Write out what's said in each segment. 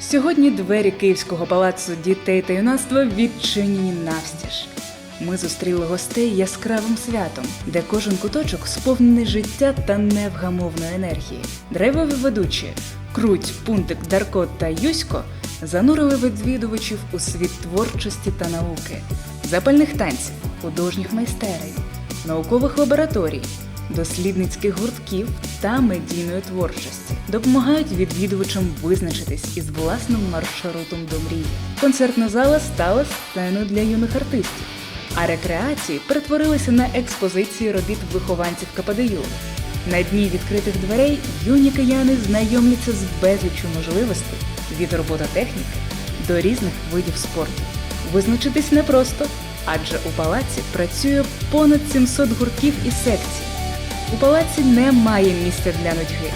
Сьогодні двері Київського палацу дітей та юнацтва відчинені навстіж. Ми зустріли гостей яскравим святом, де кожен куточок сповнений життя та невгамовної енергії. Драйвові ведучі Круть, Пунтик, Дарко та Юсько занурили відвідувачів у світ творчості та науки, запальних танців, художніх майстерень, наукових лабораторій, дослідницьких гуртків та медійної творчості допомагають відвідувачам визначитись із власним маршрутом до мрії. Концертна зала стала сценою для юних артистів, а рекреації перетворилися на експозиції робіт вихованців КПДЮ. На дні відкритих дверей юні кияни знайомляться з безліччю можливостей від робототехніки до різних видів спорту. Визначитись непросто, адже у палаці працює понад 700 гуртків і секцій. У палаці немає місця для нудьги.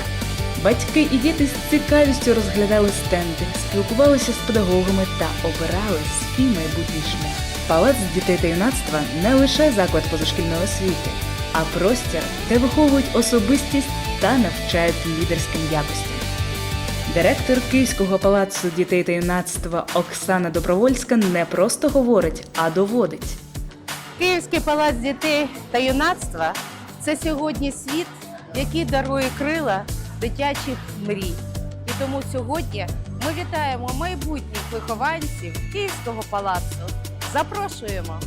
Батьки і діти з цікавістю розглядали стенди, спілкувалися з педагогами та обирали свій майбутній шлях. Палац дітей та юнацтва не лише заклад позашкільної освіти, а простір, де виховують особистість та навчають лідерським якостям. Директор Київського палацу дітей та юнацтва Оксана Добровольська не просто говорить, а доводить. Київський палац дітей та юнацтва це сьогодні світ, який дарує крила дитячих мрій. І тому сьогодні ми вітаємо майбутніх вихованців Київського палацу. Запрошуємо!